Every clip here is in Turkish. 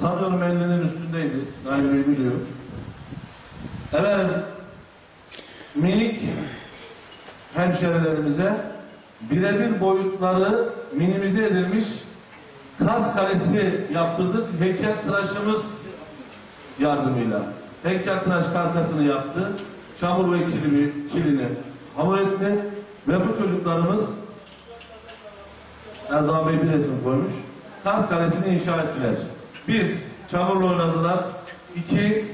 sanıyorum 50'nin üstündeydi. Nail Bey biliyor. Efendim, minik hemşerilerimize birebir boyutları minimize edilmiş Kaz Kalesi yaptırdık. Heykeltıraşımız yardımıyla. Heykeltıraş karkasını yaptı. Çamur ve kilimi, kilini hamur etti. Ve bu çocuklarımız Erdal Bey bir resim koymuş. Kaz Kalesi'ni inşa ettiler. Bir, çamurla oynadılar. İki,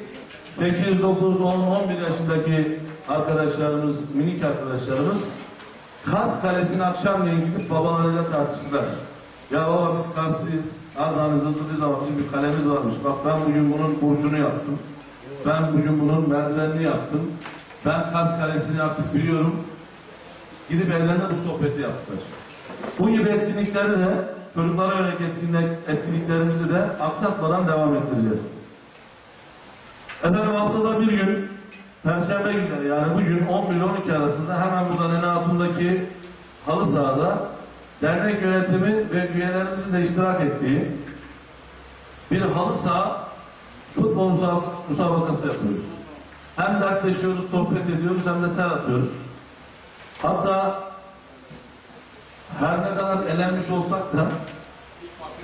8, 9, 10, 11 yaşındaki arkadaşlarımız, minik arkadaşlarımız Kaz Kalesi'ni akşamleyin gidip babalarıyla tartıştılar. Ya baba biz Karslıyız, Ardahan'ın Zıldırız ama bizim bir kalemiz varmış. Bak ben bugün bunun burcunu yaptım. Ben bugün bunun merdivenini yaptım. Ben Kaz Kalesi'ni artık biliyorum. Gidip evlerine bu sohbeti yaptılar. Bu gibi etkinlikleri de çocuklara yönelik etkinlik, etkinliklerimizi de aksatmadan devam ettireceğiz. Efendim haftada bir gün Perşembe günleri yani bugün 11 ile 12 arasında hemen burada Nene Hatun'daki halı sahada dernek yönetimi ve üyelerimizin de iştirak ettiği bir halı saha futbol musabakası yapıyoruz. Hem dertleşiyoruz, sohbet ediyoruz hem de ter atıyoruz. Hatta her ne kadar elenmiş olsak da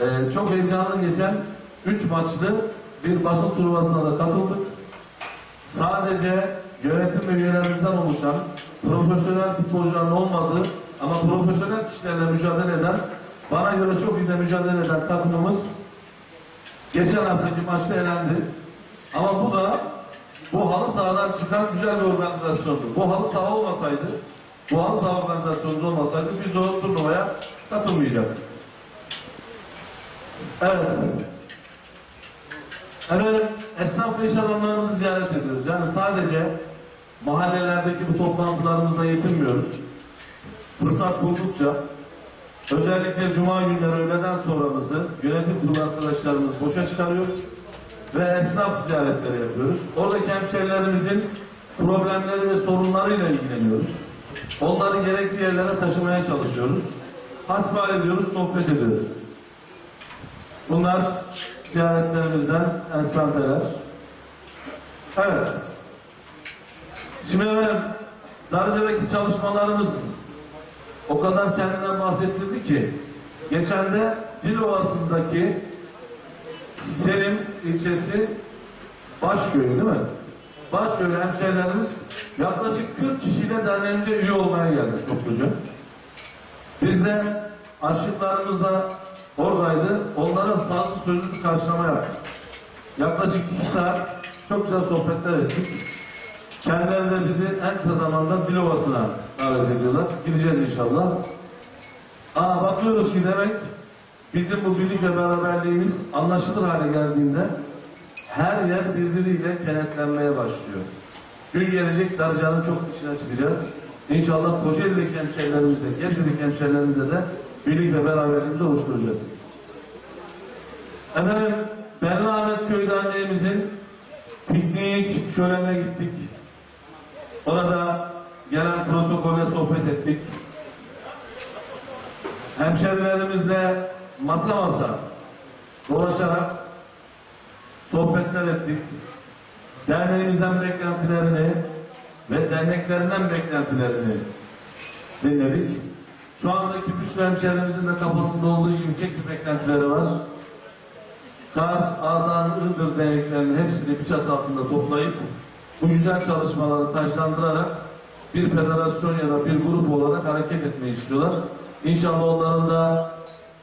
e, çok heyecanlı geçen 3 maçlı bir basın turnuvasına da katıldık. Sadece yönetim ve üyelerimizden oluşan profesyonel futbolcuların olmadığı ama profesyonel kişilerle mücadele eden bana göre çok iyi de mücadele eden takımımız geçen haftaki maçta elendi. Ama bu da bu halı sahadan çıkan güzel bir organizasyondu. Bu halı saha olmasaydı, bu halı saha organizasyonu olmasaydı biz o turnuvaya katılmayacaktık. Evet. Efendim, esnaf ve iş adamlarımızı ziyaret ediyoruz. Yani sadece mahallelerdeki bu toplantılarımızla yetinmiyoruz. Fırsat buldukça özellikle cuma günleri öğleden sonramızı yönetim kurulu arkadaşlarımız boşa çıkarıyoruz ve esnaf ziyaretleri yapıyoruz. Oradaki hemşehrilerimizin problemleri ve sorunlarıyla ilgileniyoruz. Onları gerekli yerlere taşımaya çalışıyoruz. Hasbihal ediyoruz, sohbet ediyoruz. Bunlar ziyaretlerimizden enstanteler. Evet. Şimdi efendim, Darıca'daki çalışmalarımız o kadar kendinden bahsettirdi ki geçen de Dilovası'ndaki Selim ilçesi Başköy değil mi? Başköy hemşehrilerimiz yaklaşık 40 kişiyle derneğimize üye olmaya geldi topluca. Biz de aşıklarımız da oradaydı. Onlara sağlıklı sözlü karşılama yaptık. Yaklaşık iki saat çok güzel sohbetler ettik. Kendileri de bizi en kısa zamanda Dilovası'na davet ediyorlar. Gideceğiz inşallah. Aa bakıyoruz ki demek bizim bu birlik ve beraberliğimiz anlaşılır hale geldiğinde her yer birbiriyle kenetlenmeye başlıyor. Gün gelecek Darıca'nın çok içine çıkacağız. İnşallah Kocaeli'deki hemşehrilerimizle, Gebze'deki hemşehrilerimizle de birlik ve beraberliğimizi oluşturacağız. Efendim, Berna Ahmet Köyü Derneğimizin piknik şölenine gittik. Orada gelen protokole sohbet ettik. Hemşerilerimizle masa masa dolaşarak sohbetler ettik. Derneğimizden beklentilerini ve derneklerinden beklentilerini dinledik. Şu andaki bütün hemşehrilerimizin de kafasında olduğu gibi tek beklentileri var. Kars, Ağdağ, Iğdır derneklerinin hepsini bir çatı altında toplayıp bu güzel çalışmaları taşlandırarak bir federasyon ya da bir grup olarak hareket etmeyi istiyorlar. İnşallah onların da